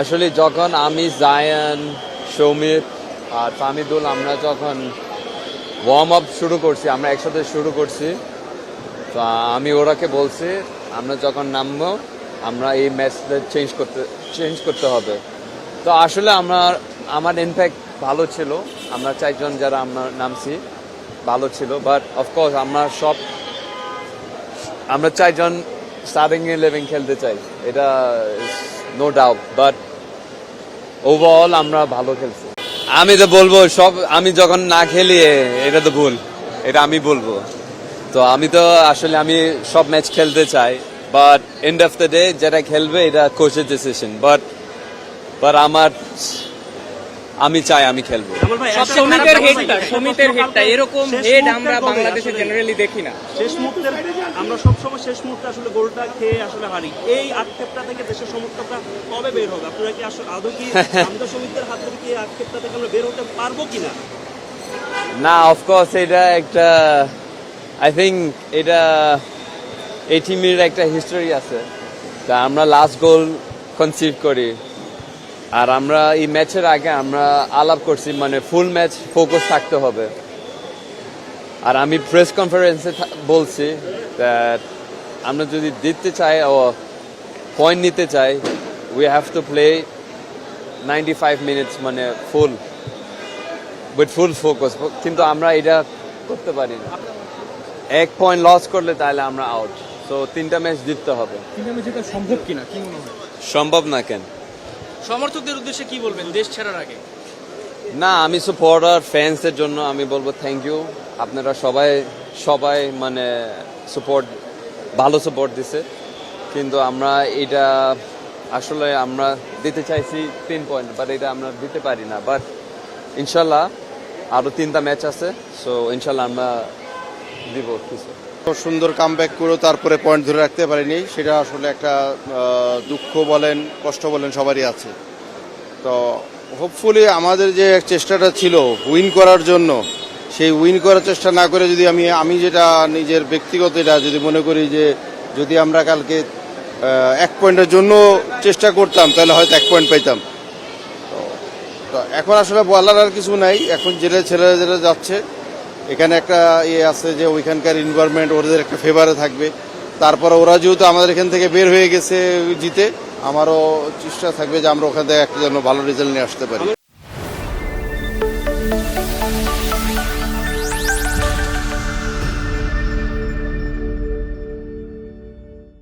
আসলে যখন আমি জায়ান, সৌমিত আর ফামিদুল, আমরা যখন ওয়ার্ম আপ শুরু করছি, আমরা একসাথে শুরু করছি, তো আমি ওরাকে বলছি, আমরা যখন নামবো, আমরা এই ম্যাচটা চেঞ্জ করতে চেঞ্জ করতে হবে। তো আসলে আমার আমার ইনফ্যাক্ট ভালো ছিল, আমরা চারজন যারা আমরা নামছি, ভালো ছিল বাট অফকোর্স আমরা সব, আমরা চারজন স্টার্টিং ইলেভেন খেলতে চাই, এটা নো ডাউট বাট ওভারঅল আমরা ভালো খেলছি। আমি তো বলব, সব আমি যখন না খেলি এটা তো ভুল, এটা আমি বলব। তো আমি তো আসলে আমি সব ম্যাচ খেলতে চাই but end of the day যেটা খেলবে এটা কোচের ডিসিশন বাট বাট আমার আমি চাই আমি খেলব। কামাল ভাই, একটা সমিতের হেডটা সমিতের হেডটা এরকম হেড আমরা বাংলাদেশে জেনারেলি দেখি না। শেষ মুহূর্তের আমরা সবসময় শেষ মুহূর্তে আসলে গোলটা খেয়ে আসলে হারি। এই আক্ষেপটা থেকে দেশের সমর্থকরা কবে বের হবে? আপনারা কি আসলে আদৌ কি সমিতির হাত ধরে কি এই আক্ষেপটা থেকে আমরা বের হতে পারব কিনা? না অফকোর্স এটা একটা আই থিঙ্ক এটা এই টিমের একটা হিস্টোরি আছে। তা আমরা লাস্ট গোল কনসিভ করি। আর আমরা এই ম্যাচের আগে আমরা আলাপ করছি মানে ফুল ম্যাচ ফোকাস থাকতে হবে। আর আমি প্রেস কনফারেন্সে বলছি আমরা যদি জিততে চাই ও পয়েন্ট নিতে চাই we have to play ninety five minutes মানে ফুল উইথ ফুল ফোকাস কিন্তু আমরা এটা করতে পারি না। এক পয়েন্ট লস করলে তাহলে আমরা আউট সো তিনটা ম্যাচ জিততে হবে। সম্ভব কিনা কি মনে হয়? সম্ভব না কেন? সমর্থকদের উদ্দেশ্যে কি বলবেন দেশ ছাড়ার আগে? না, আমি সাপোর্টার ফ্যান্সের জন্য আমি বলব থ্যাংক ইউ আপনারা সবাই সবাই মানে সাপোর্ট ভালো সাপোর্ট দিছে। কিন্তু আমরা এটা আসলে আমরা দিতে চাইছি তিন পয়েন্ট বাট এটা আমরা দিতে পারি না। বাট ইনশাল্লাহ আরও তিনটা ম্যাচ আছে সো ইনশাল্লাহ আমরা দিব কিছু। সুন্দর কামব্যাক করেও তারপরে পয়েন্ট ধরে রাখতে পারিনি। সেটা আসলে একটা দুঃখ বলেন, কষ্ট বলেন, সবারই আছে। তো হোপফুলি আমাদের যে চেষ্টাটা ছিল উইন করার জন্য, সেই উইন করার চেষ্টা না করে যদি আমি আমি যেটা নিজের ব্যক্তিগত এটা যদি মনে করি যে যদি আমরা কালকে এক পয়েন্টের জন্য চেষ্টা করতাম, তাহলে হয়তো এক পয়েন্ট তো এখন আসলে বলার আর কিছু নাই। এখন জেলে ছেলেরা যেটা যাচ্ছে এখানে একটা ইয়ে আছে যে ওইখানকার ইনভারমেন্ট ওদের একটা ফেভারে থাকবে। তারপর ওরা যেহেতু আমাদের এখান থেকে বের হয়ে গেছে জিতে, আমারও চেষ্টা থাকবে যে আমরা ওখান থেকে একটা যেন ভালো রেজাল্ট নিয়ে আসতে পারি।